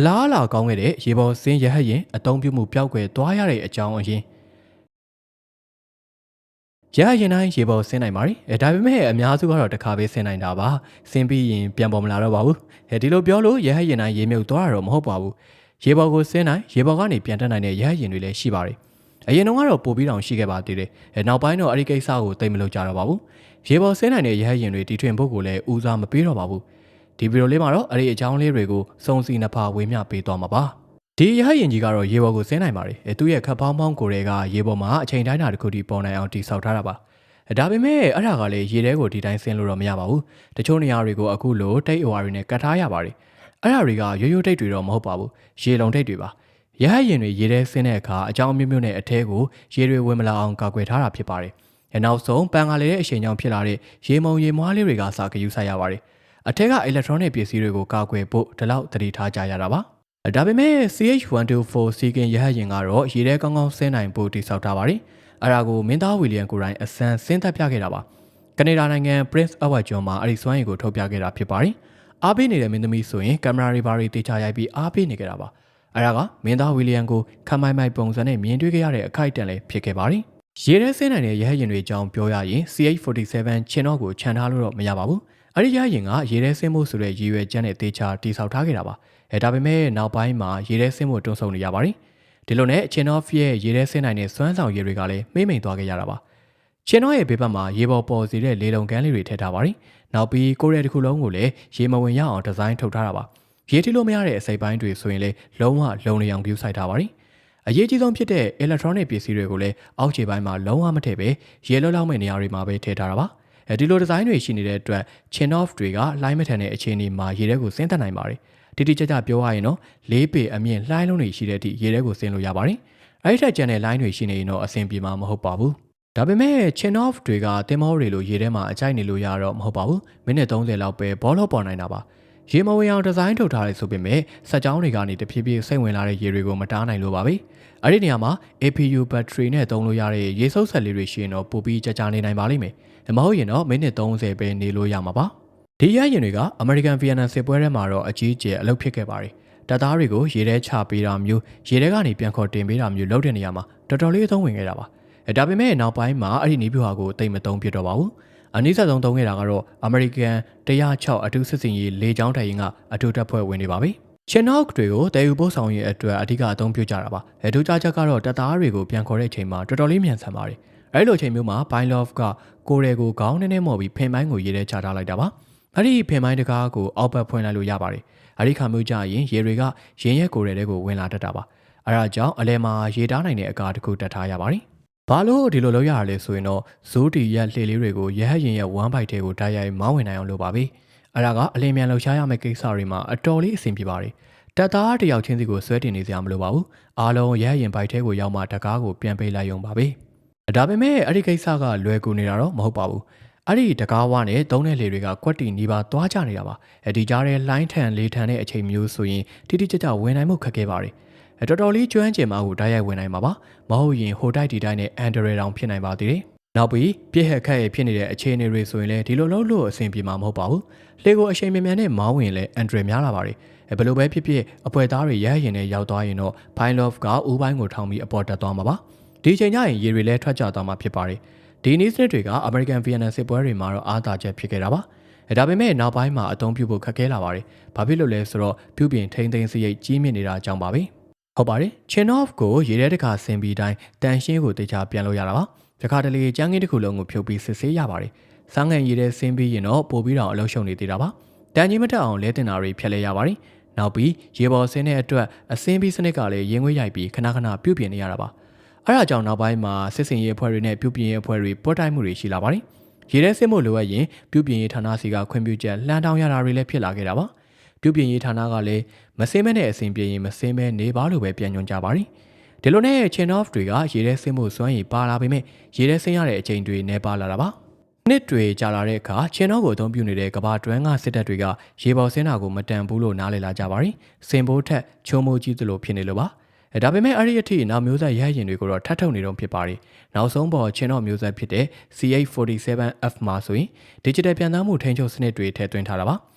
အလားအလာကောင်းခဲ့တဲ့ရေပေါ်စင်းရဟတ်ရင်အတုံးပြုမှုပျောက်ကွယ်သွားရတဲ့အကြောင်းအရင်းရဟတ်ရင်တိုင်းရေပေါ်ဆင်းနိုင်ပါတယ်အဲဒါပေမဲ့အများစုကတော့တစ်ခါပဲဆင်းနိုင်တာပါဆင်းပြီးရင်ပြန်ပေါ်မလာတော့ပါဘူးအဲဒီလိုပြောလို့ရဟတ်ရင်တိုင်းရေမြုပ်သွားတာတော့မဟုတ်ပါဘူးရေပေါ်ကိုဆင်းနိုင်ရေပေါ်ကနေပြန်တက်နိုင်တဲ့ရဟတ်ရင်တွေလည်းရှိပါတယ်အရင်တုန်းကတော့ပိုပြီးတောင်ရှိခဲ့ပါသေးတယ်အဲနောက်ပိုင်းတော့အဲ့ဒီကိစ္စကိုသိမလို့ကြတော့ပါဘူးရေပေါ်ဆင်းနိုင်တဲ့ရဟတ်ရင်တွေတီထွင်ဖို့ကိုလည်းဦးစားမပေးတော့ပါဘူး ဒီဗီဒီယိုလေးမှာတော့အဲ့ဒီအကြောင်းလေးတွေကိုစုံစီနှစ်ဖာဝေမျှပေးသွားမှာပါဒီရဟတ်ရင်ကြီးကတော့ရေပေါ်ကိုဆင်းနိုင်ပါတယ်အဲသူ့ရဲ့ခပ်ပေါင်းပေါင်းကိုယ်တွေကရေပေါ်မှာအချိန်တိုင်းတာတစ်ခုတည်းပေါ်နိုင်အောင်တည်ဆောက်ထားတာပါဒါပေမဲ့အဲ့ဒါကလည်းရေထဲကိုဒီတိုင်းဆင်းလို့တော့မရပါဘူးတချို့နေရာတွေကိုအခုလိုတိတ်အဝါတွေနဲ့ကတ်ထားရပါတယ်အဲ့ဒါတွေကရိုးရိုးတိတ်တွေတော့မဟုတ်ပါဘူးရေလုံတိတ်တွေပါရဟတ်ရင်တွေရေထဲဆင်းတဲ့အခါအကြောင်းမျိုးမျိုးနဲ့အထဲကိုရေတွေဝင်မလာအောင်ကာကွယ်ထားတာဖြစ်ပါတယ်။နောက်ဆုံးပန်ကားလေးရဲ့အချိန်ကြောင့်ဖြစ်လာတဲ့ရေမုံရေမွားလေးတွေကစာကယူဆိုင်ရပါတယ်။ အထက်က electronic ပစ္စည်းတွေကိုကာကွယ်ဖို့ဒီလောက်သတိထားကြရတာပါ။ဒါပေမဲ့ CH124 စီကင်ရဟတ်ရင်ကတော့ရေထဲကောင်းကောင်းဆင်းနိုင်ဖို့တည်ဆောက်ထားပါတယ်။အဲဒါကိုမင်းသားဝီလီယံကိုရိုင်းအစမ်းဆင်းသက်ပြခဲ့တာပါ။ကနေဒါနိုင်ငံ Prince Edward ကျွန်းမှာအဲ့ဒီစွမ်းရည်ကိုထုတ်ပြခဲ့တာဖြစ်ပါတယ်။အားပေးနေတဲ့မင်းသမီးဆိုရင်ကင်မရာတွေဘာတွေတေချာရိုက်ပြီးအားပေးနေကြတာပါ။အဲဒါကမင်းသားဝီလီယံကိုခမိုင်မိုင်ပုံစံနဲ့မြင်တွေ့ခဲ့ရတဲ့အခိုက်အတန့်လည်းဖြစ်ခဲ့ပါတယ်။ရေထဲဆင်းနိုင်တဲ့ရဟတ်ရင်တွေအကြောင်းပြောရရင် CH47 ချင်းတော့ကိုခြံထားလို့တော့မရပါဘူး။ အဲ့ဒီရဟတ်ရင်ကရေထဲဆင်းဖို့ဆိုတဲ့ရည်ရွယ်ချက်နဲ့တေချာတိဆောက်ထားခဲ့တာပါ။အဲဒါပေမဲ့နောက်ပိုင်းမှာရေထဲဆင်းဖို့တွန်းဆုံနေရပါတယ်။ဒီလိုနဲ့ချင်းတော့ရဲ့ရေထဲဆင်းနိုင်တဲ့စွမ်းဆောင်ရည်တွေကလည်းမိမ့်မိန်သွားခဲ့ရတာပါ။ချင်းတော့ရဲ့ဘေးဘက်မှာရေပေါ်ပေါ်စီတဲ့လေလုံကန်းလေးတွေထည့်ထားပါတယ်။နောက်ပြီးကိုရဲတစ်ခုလုံးကိုလည်းရေမဝင်ရအောင်ဒီဇိုင်းထုတ်ထားတာပါ။ရေထိလို့မရတဲ့အစိပ်ပိုင်းတွေဆိုရင်လည်းလုံးဝလုံနေအောင်ပြုစိုက်ထားပါတယ်။အရေးကြီးဆုံးဖြစ်တဲ့ electronic ပစ္စည်းတွေကိုလည်းအောက်ခြေပိုင်းမှာလုံးဝမထည့်ပဲရေလွတ်လောက်မဲ့နေရာတွေမှာပဲထည့်ထားတာပါ။ အဲဒီလိုဒီဇိုင်းတွေရှိနေတဲ့အတွက် chin off တွေကလိုင်းမထန်တဲ့အခြေအနေမှာရေထဲကိုဆင်းသက်နိုင်ပါတယ်။တိတိကျကျပြောရရင်တော့၄ပေအမြင့်လှိုင်းလုံးတွေရှိတဲ့အထိရေထဲကိုဆင်းလို့ရပါတယ်။အဲဒီထက်ကျန်တဲ့ line တွေရှိနေရင်တော့အဆင်ပြေမှာမဟုတ်ပါဘူး။ဒါပေမဲ့ chin off တွေကတင်မောတွေလိုရေထဲမှာအကြိုက်နေလို့ရတော့မဟုတ်ပါဘူး။မိနစ်30လောက်ပဲဘောလုံးပေါ်နိုင်တာပါ။ရေမဝင်အောင်ဒီဇိုင်းထုတ်ထားတယ်ဆိုပေမဲ့စက်ကြောင်းတွေကနေတဖြည်းဖြည်းစိတ်ဝင်လာတဲ့ရေတွေကိုမတားနိုင်လို့ပါပဲ။အဲ့ဒီနေရာမှာ APU battery နဲ့သုံးလို့ရတဲ့ရေစုပ်ဆက်လေးတွေရှိရင်တော့ပိုပြီးကြကြနေနိုင်ပါလိမ့်မယ်။ မဟုတ်ရင်တော့မိနစ်30ပဲနေလို့ရမှာပါ။ဒီရရင်တွေက American Vienna စစ်ပွဲထဲမှာတော့အကြီးအကျယ်အလုပ်ဖြစ်ခဲ့ပါတယ်။တပ်သားတွေကိုရေထဲချပေးတာမျိုးရေထဲကနေပြန်ခေါ်တင်ပေးတာမျိုးလုပ်တဲ့နေရာမှာတော်တော်လေးအသုံးဝင်ခဲ့တာပါ။ဒါပေမဲ့နောက်ပိုင်းမှာအဲ့ဒီနီးပြူဟာကိုတိတ်မသုံးပြတော့ပါဘူး။အနည်းဆက်ဆုံးသုံးခဲ့တာကတော့ American 106အထူးစစ်စင်ရေးလေကြောင်းတိုင်ရင်ကအထူးတပ်ဖွဲ့ဝင်တွေပါပဲ။ Chinook တွေကိုတည်ယူပို့ဆောင်ရေးအတွက်အဓိကအသုံးပြုကြတာပါ။အဲဒုကြားချက်ကတော့တပ်သားတွေကိုပြန်ခေါ်တဲ့အချိန်မှာတော်တော်လေးမြန်ဆန်ပါတယ်။ အဲလိုအချိန်မျိုးမှာ Bylov ကကိုရဲကိုခေါင်းနဲ့နဲ့မော်ပြီးဖင်ပိုင်းကိုရေးထဲချထားလိုက်တာပါ။အဲ့ဒီဖင်ပိုင်းတကားကိုအောက်ဘက်ဖွင့်လိုက်လို့ရပါတယ်။အဲ့ဒီခါမျိုးကြရင်ရေတွေကရင်းရဲ့ကိုရဲတွေကိုဝင်လာတတ်တာပါ။အဲဒါကြောင့်အလဲမှာရေတားနိုင်တဲ့အကားတစ်ခုတက်ထားရပါတယ်။ဘာလို့ဒီလိုလုပ်ရရလဲဆိုရင်တော့ဇိုးတီရက်လှေလေးတွေကိုရဟတ်ရင်ရဲ့ဝမ်းပိုက်ထဲကိုတိုက်ရိုက်မောင်းဝင်နိုင်အောင်လုပ်ပါပြီ။အဲဒါကအလင်းမြန်လှူရှားရမယ့်ကိစ္စတွေမှာအတော်လေးအဆင်ပြေပါတယ်။တက်သားတယောက်ချင်းစီကိုဆွဲတင်နေစရာမလိုပါဘူး။အားလုံးရဟတ်ရင်ပိုက်ထဲကိုရောက်မှတကားကိုပြန်ပေးလိုက်ရုံပါပဲ။ ဒါပေမဲ့အဲ့ဒီကိစ္စကလွယ်ကူနေတာတော့မဟုတ်ပါဘူး။အဲ့ဒီတကားဝါနဲ့သုံးတဲ့လေတွေကကွက်တီနီးပါသွားကြနေတာပါ။အဲဒီကြားထဲလိုင်းထန်လေးထန်တဲ့အချိန်မျိုးဆိုရင်တိတိကျကျဝင်နိုင်မှုခက်ခဲပါတယ်။တော်တော်လေးကျွမ်းကျင်မှကိုဓာတ်ရိုက်ဝင်နိုင်မှာပါမဟုတ်ရင်ဟိုတိုက်ဒီတိုက်နဲ့အန်ဒရယ်တောင်ဖြစ်နိုင်ပါသေးတယ်နောက်ပြီးပြည့်ဟက်ခက်ရဖြစ်နေတဲ့အခြေအနေတွေဆိုရင်လည်းဒီလိုလုံးလို့အဆင်ပြေမှာမဟုတ်ပါဘူးလှေကိုအချိန်မြန်မြန်နဲ့မောင်းဝင်လဲအန်ဒရယ်များလာပါတယ်ဘယ်လိုပဲဖြစ်ဖြစ်အပွဲသားတွေရဟရင်နဲ့ရောက်သွားရင်တော့ Pine Love ကဦးပိုင်းကိုထောင်ပြီးအပေါ်တက်သွားမှာပါ ဒီချိန်ကျရင်ရေတွေလည်းထွက်ကျသွားမှာဖြစ်ပါတယ်ဒီနည်းစနစ်တွေက American Vienna စစ်ပွဲတွေမှာတော့အားသာချက်ဖြစ်ခဲ့တာပါဒါပေမဲ့နောက်ပိုင်းမှာအသုံးပြုဖို့ခက်ခဲလာပါတယ်။ဘာဖြစ်လို့လဲဆိုတော့ပြုပြင်ထိန်းသိမ်းစရိတ်ကြီးမြင့်နေတာကြောင့်ပါပဲ။ဟုတ်ပါတယ် Chinov ကိုရေထဲတစ်ခါဆင်ပြီးတိုင်းတန်ရှင်းကိုတေချာပြန်လို့ရတာပါတခါတလေကျန်းကင်းတစ်ခုလုံးကိုဖြုတ်ပြီးစစ်ဆေးရပါတယ်စားငံရေထဲဆင်းပြီးရင်တော့ပို့ပြီးတော့အလုံးရှုံနေသေးတာပါတန်ကြီးမတက်အောင်လဲတင်တာတွေဖျက်လဲရပါတယ်နောက်ပြီးရေပေါ်ဆင်းတဲ့အတွက်အစင်းပြီးစနစ်ကလည်းရင်ငွေ့ရိုက်ပြီးခဏခဏပြုတ်ပြင်နေရတာပါ အဲဒါကြောင့်နောက်ပိုင်းမှာစစ်စင်ရေးအဖွဲ့တွေနဲ့ပြုတ်ပြင်ရေးအဖွဲ့တွေပွက်တိုက်မှုတွေရှိလာပါတယ်ရေထဲဆင်းဖို့လိုအပ်ရင်ပြုတ်ပြင်ရေးဌာနစီကခွင့်ပြုချက်လှမ်းတောင်းရတာတွေလည်းဖြစ်လာခဲ့တာပါပြုပြင်ရေးဌာနကလည်းမစင်းမဲနဲ့အစဉ်ပြေရင်မစင်းမဲနေပါလို့ပဲပြန်ညွှန်ကြပါရီဒီလိုနဲ့ chain off တွေကရေထဲဆင်းမှုစွမ်းရည်ပါလာပေမဲ့ရေထဲဆင်းရတဲ့အချိန်တွေနေပါလာတာပါနှစ်တွေကြာလာတဲ့အခါ chain off ကိုအသုံးပြုနေတဲ့ကဘာတွန်းကစစ်တပ်တွေကရေပေါ်ဆင်းတာကိုမတန်ဘူးလို့နားလည်လာကြပါရီစင်ဘိုးထက်ချုံမိုးကြီးသလိုဖြစ်နေလို့ပါ ဒါပေမဲ့အဲ့ဒီအထိနောက်မျိုးဆက်ရဟရင်တွေကိုတော့ထပ်ထုတ်နေတော့ဖြစ်ပါတယ်။နောက်ဆုံးပေါ်ချင်းတော့မျိုးဆက်ဖြစ်တဲ့ CH47F မှာဆိုရင် digital ပြန်သားမှုထိန်းချုပ်စနစ်တွေထည့်သွင်းထားတာပါ။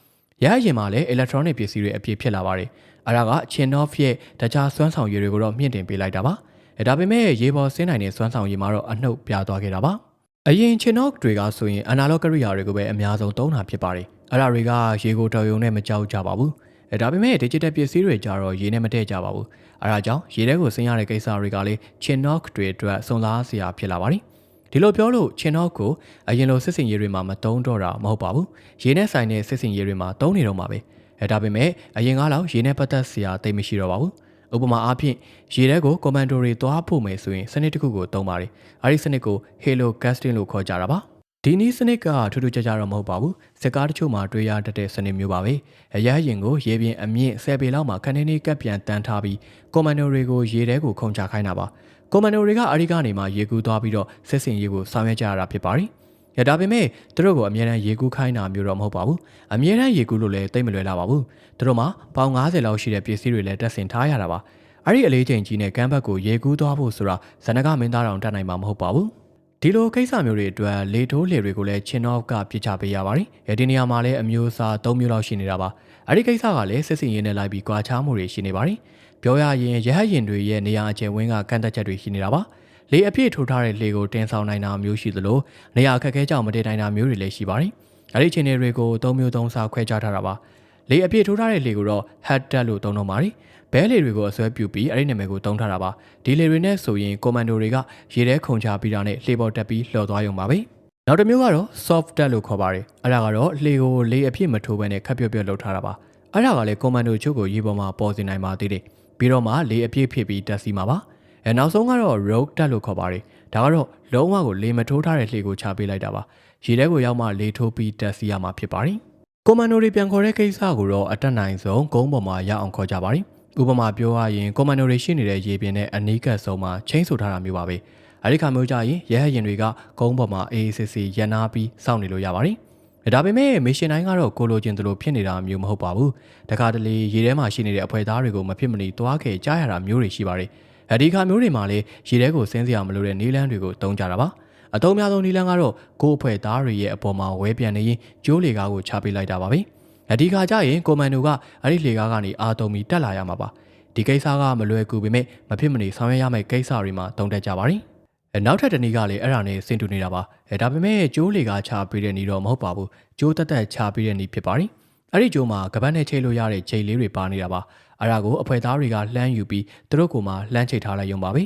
ရဟရင်မှာလည်း electronic ပစ္စည်းတွေအပြည့်ဖြစ်လာပါတယ်အဲ့ဒါကချင်နော့ဖ်ရဲ့တခြားစွမ်းဆောင်ရည်တွေကိုတော့မြင့်တင်ပေးလိုက်တာပါအဲဒါပေမဲ့ရေပေါ်ဆင်းနိုင်တဲ့စွမ်းဆောင်ရည်မှာတော့အနှုတ်ပြသွားခဲ့တာပါအရင်ချင်နော့တွေကဆိုရင်အနာလော့ကရိယာတွေကိုပဲအများဆုံးသုံးတာဖြစ်ပါတယ်အဲ့ဒါတွေကရေကိုတော်ရုံနဲ့မကြောက်ကြပါဘူး အဲဒါပေမဲ့ digital ပစ္စည်းတွေကြတော့ရေနဲ့မတည့်ကြပါဘူးအဲဒါကြောင့်ရေထဲကိုဆင်းရတဲ့ကိစ္စတွေကလည်း Chinook တွေအတွက်စုံစားစရာဖြစ်လာပါတယ်ဒီလိုပြောလို့ Chinook ကိုအရင်လိုစစ်စင်ရေတွေမှာမတုံးတော့တာမဟုတ်ပါဘူးရေနဲ့ဆိုင်တဲ့စစ်စင်ရေတွေမှာတုံးနေတော့မှာပဲအဲဒါပေမဲ့အရင်ကလောက်ရေနဲ့ပတ်သက်စရာတိတ်မရှိတော့ပါဘူးဥပမာအားဖြင့်ရေထဲကိုကွန်မန်ဒိုတွေသွားဖို့မယ်ဆိုရင်စနစ်တစ်ခုကိုသုံးပါတယ်အဲဒီစနစ်ကို Halo Casting လို့ခေါ်ကြတာပါ ဒီနည်းစနစ်ကထူးထူးခြားခြားတော့မဟုတ်ပါဘူးစက်ကားတချို့မှာတွေ့ရတတ်တဲ့စနစ်မျိုးပါပဲအရရင်ကိုရေပြင်အမြင့်10ပေလောက်မှာခန်းနေနေကပ်ပြန်တန်းထားပြီးကွန်မန်ဒိုတွေကိုရေထဲကိုခုန်ချခိုင်းတာပါကွန်မန်ဒိုတွေကအဲဒီကနေမှရေကူးသွားပြီးတော့စစ်စင်ရေကိုဆောင်ရွက်ကြရတာဖြစ်ပါတယ်ရဒါပေမဲ့သူတို့ကိုအမြဲတမ်းရေကူးခိုင်းတာမျိုးတော့မဟုတ်ပါဘူးအမြဲတမ်းရေကူးလို့လည်းတိတ်မလွယ်လာပါဘူးသူတို့မှာပေါင်90လောက်ရှိတဲ့ပစ္စည်းတွေလည်းတက်ဆင်ထားရတာပါအဲ့ဒီအလေးချိန်ကြီးနဲ့ကမ်းဘက်ကိုရေကူးသွားဖို့ဆိုတာဇနကမင်းသားတော်တတ်နိုင်မှာမဟုတ်ပါဘူး ဒီလိုကိစ္စမျိုးတွေအတွက်လေထိုးလေတွေကိုလည်းချင်းတော့ကပြစ်ချပေးရပါတယ်။အဲဒီနေရာမှာလည်းအမျိုးအစား၃မျိုးလောက်ရှိနေတာပါ။အဲဒီကိစ္စကလည်းစစ်စင်ရင်းနဲ့လိုက်ပြီးကြွားချမှုတွေရှိနေပါတယ်။ပြောရရင်ရဟတ်ရင်တွေရဲ့နေရာအကျယ်ဝင်းကကန့်သက်ချက်တွေရှိနေတာပါ။လေအပြည့်ထိုးထားတဲ့လေကိုတင်ဆောင်နိုင်တာမျိုးရှိသလိုနေရာအခက်အခဲကြောင့်မတည်နိုင်တာမျိုးတွေလည်းရှိပါတယ်။အဲဒီအခြေအနေတွေကို၃မျိုးသုံးစားခွဲခြားထားတာပါ။ လေအပြည့်ထိုးထားတဲ့လေကိုတော့ head dead လို့သုံးတော့ပါတယ်။ဘဲလေတွေကိုအစွဲပြုပြီးအဲ့ဒီနာမည်ကိုတုံးထားတာပါဒီလေတွေနဲ့ဆိုရင်ကွန်မန်ဒိုတွေကရေထဲခုန်ချပြီးတာနဲ့လှေပေါ်တက်ပြီးလှော်သွားရုံပါပဲနောက်တစ်မျိုးကတော့ soft dead လို့ခေါ်ပါတယ်အဲ့ဒါကတော့လှေကိုလေအဖြစ်မထိုးဘဲနဲ့ခပ်ပြုတ်ပြုတ်လှုပ်ထားတာပါအဲ့ဒါကလည်းကွန်မန်ဒိုချုပ်ကိုရေပေါ်မှာပေါ်စေနိုင်ပါသေးတယ်ပြီးတော့မှလေအပြည့်ဖြစ်ပြီးတက်စီမှာပါအဲနောက်ဆုံးကတော့ rogue တက်လို့ခေါ်ပါတယ်ဒါကတော့လုံးဝကိုလေမထိုးထားတဲ့လှေကိုချပေးလိုက်တာပါရေထဲကိုရောက်မှလေထိုးပြီးတက်စီရမှာဖြစ်ပါတယ် ကွန်မန်ဒိုတွေပြန်ခေါ်တဲ့ကိစ္စကိုတော့အတက်နိုင်ဆုံးဂုံးပေါ်မှာရအောင်ခေါ်ကြပါတယ်ဥပမာပြောရရင်ကွန်မန်ဒိုတွေရှိနေတဲ့ရေပြင်နဲ့အနီးကပ်ဆုံးမှာချင်းဆိုထားတာမျိုးပါပဲအဲဒီခါမျိုးကြရင်ရဲဟရင်တွေကကုန်းပေါ်မှာအေးအေးဆေးဆေးရန်နာပြီးစောင့်နေလို့ရပါတယ်ဒါပေမဲ့မစ်ရှင်တိုင်းကတော့ကိုလိုချင်သလိုဖြစ်နေတာမျိုးမဟုတ်ပါဘူးတခါတလေရေထဲမှာရှိနေတဲ့အဖွဲ့သားတွေကိုမဖြစ်မနေတွားခဲ့ကြားရတာမျိုးတွေရှိပါတယ်အဲဒီခါမျိုးတွေမှာလေရေထဲကိုဆင်းစရာမလိုတဲ့နီလန်းတွေကိုတုံးကြတာပါ အတုံးများဆုံးနီလန်းကတော့ကိုအဖွဲ့သားတွေရဲ့အပေါ်မှာဝဲပြန်နေရင်ကျိုးလေကားကိုချပေးလိုက်တာပါပဲ။အဒီခါကျရင်ကွန်မန်ဒိုကအဲ့ဒီလေကားကနေအာတုံမီတက်လာရမှာပါဒီကိစ္စကမလွယ်ကူပေမဲ့မဖြစ်မနေဆောင်ရွက်ရမယ့်ကိစ္စတွေမှာတုံတက်ကြပါရင်နောက်ထပ်တနည်းကလည်းအဲ့ဒါနဲ့ဆင်တူနေတာပါအဲဒါပေမဲ့ကျိုးလေကားချပေးတဲ့နီးတော့မဟုတ်ပါဘူးကျိုးတက်တက်ချပေးတဲ့နီးဖြစ်ပါတယ်အဲ့ဒီကျိုးမှာကပတ်နဲ့ချိတ်လို့ရတဲ့ချိန်လေးတွေပါနေတာပါအဲ့ဒါကိုအဖွဲသားတွေကလှမ်းယူပြီးသူတို့ကမှလှမ်းချိတ်ထားလိုက်ရုံပါပဲအ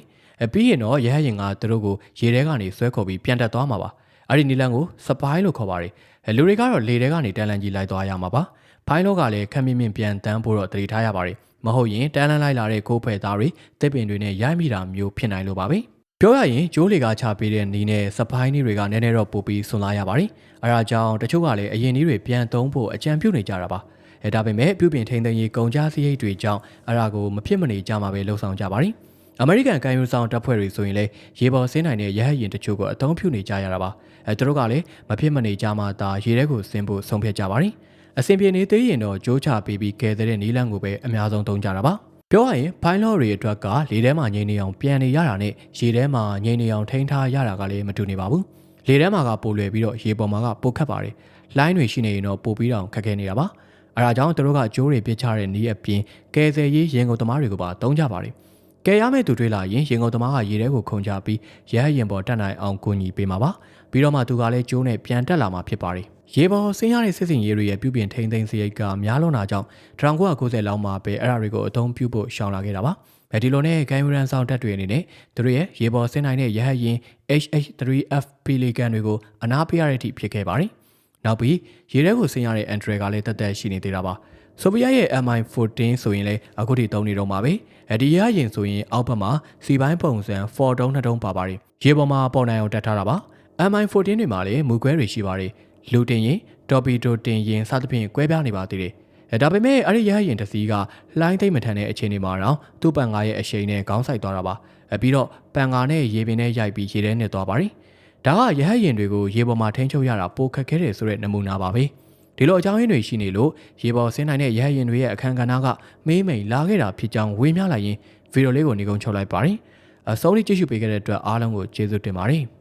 ပြီးရင်တော့ရဟရင်ကသူတို့ကိုရေထဲကနေဆွဲခေါ်ပြီးပြန်တက်သွားမှာပါအဲ့ဒီနီလန်ကိုစပိုင်းလို့ခေါ်ပါတယ်လူတွေကတော့လေထဲကနေတန်လန်ကြီးလိုက်သွားရမှာပါဖိုင်းလောကလည်းခက်မြင့်မြင့်ပြန်တန်းဖို့တော့တတိထားရပါတယ်မဟုတ်ရင်တန်းလန်းလိုက်လာတဲ့ကိုဖဲ့သားတွေတစ်ပင်တွေနဲ့ရိုက်မိတာမျိုးဖြစ်နိုင်လို့ပါပဲပြောရရင်ဂျိုးလေကချပေးတဲ့နီးနဲ့စပိုင်းနီးတွေကနည်းနည်းတော့ပို့ပြီးဆွန်လာရပါတယ်အဲဒါကြောင့်တချို့ကလည်းအရင်နီးတွေပြန်သုံးဖို့အကြံပြုနေကြတာပါအဲဒါပေမဲ့ပြုပြင်ထိန်းသိမ်းရေးကုန်ကြစရိတ်တွေကြောင့်အဲဒါကိုမဖြစ်မနေကြမှာပဲလှုံ့ဆော်ကြပါတယ် အမေရိကန်ကန်ယူဆောင်တပ်ဖွဲ့တွေဆိုရင်လည်းရေပေါ်ဆင်းနိုင်တဲ့ရဟတ်ယာဉ်တချို့ကိုအသုံးပြုနေကြရတာပါအဲသူတို့ကလည်းမဖြစ်မနေကြမှာဒါရေထဲကိုဆင်းဖို့ဆုံးဖြတ်ကြပါတယ်အဆင်ပြေနေသေးရင်တော့ကြိုးချပေးပြီးကဲတဲ့နီးလန်းကိုပဲအများဆုံးသုံးကြတာပါပြောရရင်ဖိုင်လော့တွေအတွက်ကလေထဲမှာငိမ့်နေအောင်ပြန်နေရတာနဲ့ရေထဲမှာငိမ့်နေအောင်ထိန်းထားရတာကလည်းမတူနေပါဘူးလေထဲမှာကပိုလွယ်ပြီးတော့ရေပေါ်မှာကပိုခတ်ပါတယ်လိုင်းတွေရှိနေရင်တော့ပိုပြီးတော့ခက်ခဲနေတာပါအဲဒါကြောင့်သူတို့ကကြိုးတွေပစ်ချတဲ့နီးအပြင်ကဲဆယ်ရေးရင်ကုန်သမားတွေကိုပါသုံးကြပါတယ် ကဲရမယ့်သူတွေလာရင်ရင်ကုန်သမားကရေထဲကိုခုန်ချပြီးရဲရင်ပေါ်တက်နိုင်အောင်ကူညီပေးမှာပါပြီးတော့မှသူကလည်းကျိုးနဲ့ပြန်တက်လာမှာဖြစ်ပါတယ်ရေပေါ်ဆင်းရတဲ့စစ်စင်ရေးတွေရဲ့ပြုပြင်ထိန်းသိမ်းစရိတ်ကများလွန်တာကြောင့်1990လောက်မှာပဲအဲ့ဒါတွေကိုအသုံးပြုဖို့ရှောင်လာခဲ့တာပါ။အဲဒီလိုနဲ့ဂိုင်းဝရန်ဆောင်တက်တွေအနေနဲ့သူတို့ရဲ့ရေပေါ်ဆင်းနိုင်တဲ့ရဟတ်ယာဉ် HH3F ပီလီကန်တွေကိုအနာပေးရတဲ့အထိဖြစ်ခဲ့ပါတယ်။နောက်ပြီးရေထဲကိုဆင်းရတဲ့အန်ဒရယ်ကလည်းတက်တက်ရှိနေသေးတာပါ။ ဆိုဗီယက်ရဲ့ MI14 ဆိုရင်လည်းအခုထိသုံးနေတော့မှာပဲ။အဲဒီရဟတ်ယာဉ်ဆိုရင်အောက်ဘက်မှာစီပိုင်းပုံစံ4တုံး2တုံးပါပါတယ်။ရေပေါ်မှာပေါ်နိုင်အောင်တက်ထားတာပါ။ MI14 တွေမှာလည်းမူကွဲတွေရှိပါတယ်။လူတင်ရင်တော်ပီတိုတင်ရင်စသဖြင့်ကွဲပြားနေပါသေးတယ်။အဲဒါပေမဲ့အဲ့ဒီရဟရင်တစီကလိုင်းသိမ့်မထန်တဲ့အခြေအနေမှာတော့သူ့ပန်ကားရဲ့အရှိန်နဲ့ခေါင်းဆိုင်သွားတာပါ။အဲပြီးတော့ပန်ကားနဲ့ရေပင်နဲ့ရိုက်ပြီးရေထဲနဲ့သွားပါရီ။ဒါကရဟရင်တွေကိုရေပေါ်မှာထိန်းချုပ်ရတာပိုခက်ခဲတယ်ဆိုတဲ့နမူနာပါပဲ။ ဒီလိုအကြောင်းရင်းတွေရှိနေလို့ရေပေါ်ဆင်းနိုင်တဲ့ရဟရင်တွေရဲ့အခန်းကဏ္ဍကမေးမိန်လာခဲ့တာဖြစ်ကြောင်းဝေမျှလိုက်ရင်ဗီဒီယိုလေးကိုနေကုန်းချုပ်လိုက်ပါရီ။အဆုံးလေးကြည့်ရှုပေးခဲ့တဲ့အတွက်အားလုံးကိုကျေးဇူးတင်ပါတယ်။